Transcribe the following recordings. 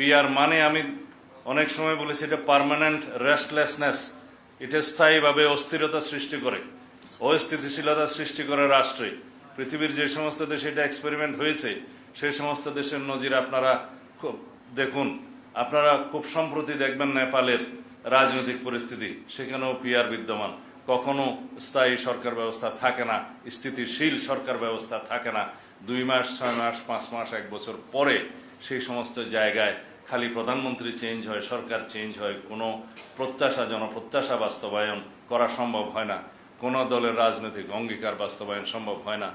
PR মানে আমি অনেক সময় বলেছি এটা পার্মানেন্ট রেস্টলেসনেস এটা স্থায়ীভাবে অস্থিরতা সৃষ্টি করে, অস্থিতিশীলতা সৃষ্টি করে রাষ্ট্রে। পৃথিবীর যে সমস্ত দেশে এটা এক্সপেরিমেন্ট হয়েছে সেই সমস্ত দেশের নজির আপনারা খুব দেখুন। আপনারা খুব সম্প্রতি দেখবেন নেপালের রাজনৈতিক পরিস্থিতি, সেখানেও পিআর বিদ্যমান। কখনো স্থায়ী সরকার ব্যবস্থা থাকে না, স্থিতিশীল সরকার ব্যবস্থা থাকে না। দুই মাস, ছয় মাস, পাঁচ মাস, এক বছর পরে সেই সমস্ত জায়গায় খালি প্রধানমন্ত্রী চেঞ্জ হয়, সরকার চেঞ্জ হয়, কোনো প্রত্যাশা, জনপ্রত্যাশা বাস্তবায়ন করা সম্ভব হয় না। কোনো দলের রাজনৈতিক অঙ্গীকার বাস্তবায়ন সম্ভব হয় না।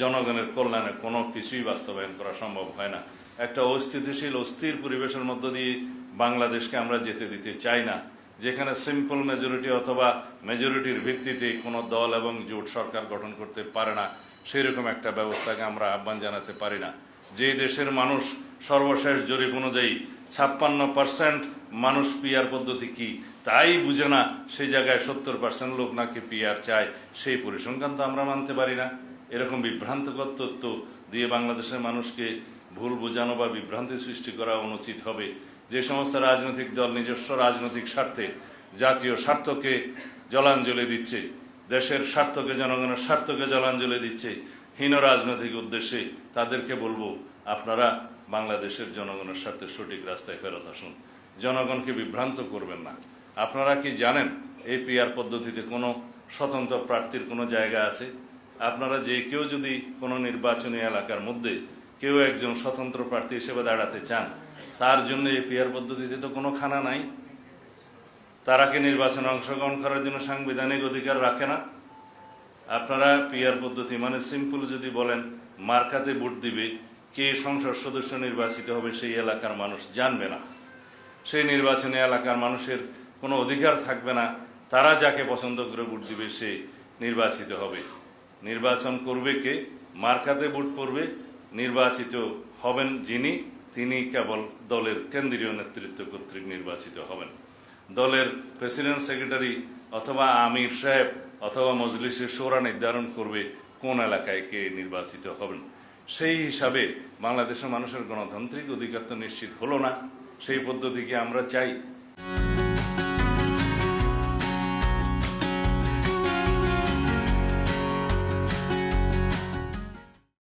জনগণের কল্যাণে কোনো কিছুই বাস্তবায়ন করা সম্ভব হয় না। একটা অস্থিতিশীল, অস্থির পরিবেশের মধ্য দিয়ে বাংলাদেশকে আমরা যেতে দিতে চাই না। যেখানে সিম্পল মেজরিটি অথবা মেজরিটির ভিত্তিতে কোনো দল এবং জোট সরকার গঠন করতে পারে না সেই রকম একটা ব্যবস্থাকে আমরা আহ্বান জানাতে পারি না। যে দেশের মানুষ সর্বশেষ জরিপ অনুযায়ী ছাপ্পান্ন পার্সেন্ট মানুষ পিয়ার পদ্ধতি কি তাই বুঝে না সেই জায়গায় সত্তর পার্সেন্ট লোক নাকি পিআর চায়, সেই পরিসংখ্যান তো আমরা মানতে পারি না। এরকম বিভ্রান্তকর তথ্য দিয়ে বাংলাদেশের মানুষকে ভুল বোঝানো বা বিভ্রান্তি সৃষ্টি করা অনুচিত হবে। যে সমস্ত রাজনৈতিক দল নিজস্ব রাজনৈতিক স্বার্থে জাতীয় স্বার্থকে জলাঞ্জলি দিচ্ছে, দেশের স্বার্থকে, জনগণের স্বার্থকে জলাঞ্জলি দিচ্ছে হীন রাজনৈতিক উদ্দেশ্যে তাদেরকে বলব, আপনারা বাংলাদেশের জনগণের সাথে সঠিক রাস্তায় ফেরত আসুন। জনগণকে বিভ্রান্ত করবেন না। আপনারা কি জানেন, এই পিআর পদ্ধতিতে কোনো স্বতন্ত্র প্রার্থীর কোনো জায়গা আছে? আপনারা যে কেউ যদি কোনো নির্বাচনী এলাকার মধ্যে কেউ একজন স্বতন্ত্র প্রার্থী হিসেবে দাঁড়াতে চান, তার জন্য এই পিআর পদ্ধতিতে তো কোনো খানা নাই। তারা কি নির্বাচনে অংশগ্রহণ করার জন্য সাংবিধানিক অধিকার রাখে না? আপনারা পিআর পদ্ধতি মানে সিম্পল যদি বলেন, মার্কাতে ভোট দিবে, কে সংসদ সদস্য নির্বাচিত হবে সেই এলাকার মানুষ জানবে না। সেই নির্বাচনী এলাকার মানুষের কোনো অধিকার থাকবে না, তারা যাকে পছন্দ করে ভোট দিবে সে নির্বাচিত হবে। নির্বাচন করবে কে? মার্কাতে ভোট পড়বে, নির্বাচিত হবেন যিনি, তিনি কেবল দলের কেন্দ্রীয় নেতৃত্ব কর্তৃক নির্বাচিত হবেন। দলের প্রেসিডেন্ট সেক্রেটারি অথবা আমির সাহেব অথবা মজলিসের সোরা নির্ধারণ করবে কোন এলাকায় কে নির্বাচিত হবেন। সেই হিসাবে বাংলাদেশের মানুষের গণতান্ত্রিক অধিকার তো নিশ্চিত হলো না। সেই পদ্ধতিকে আমরা চাই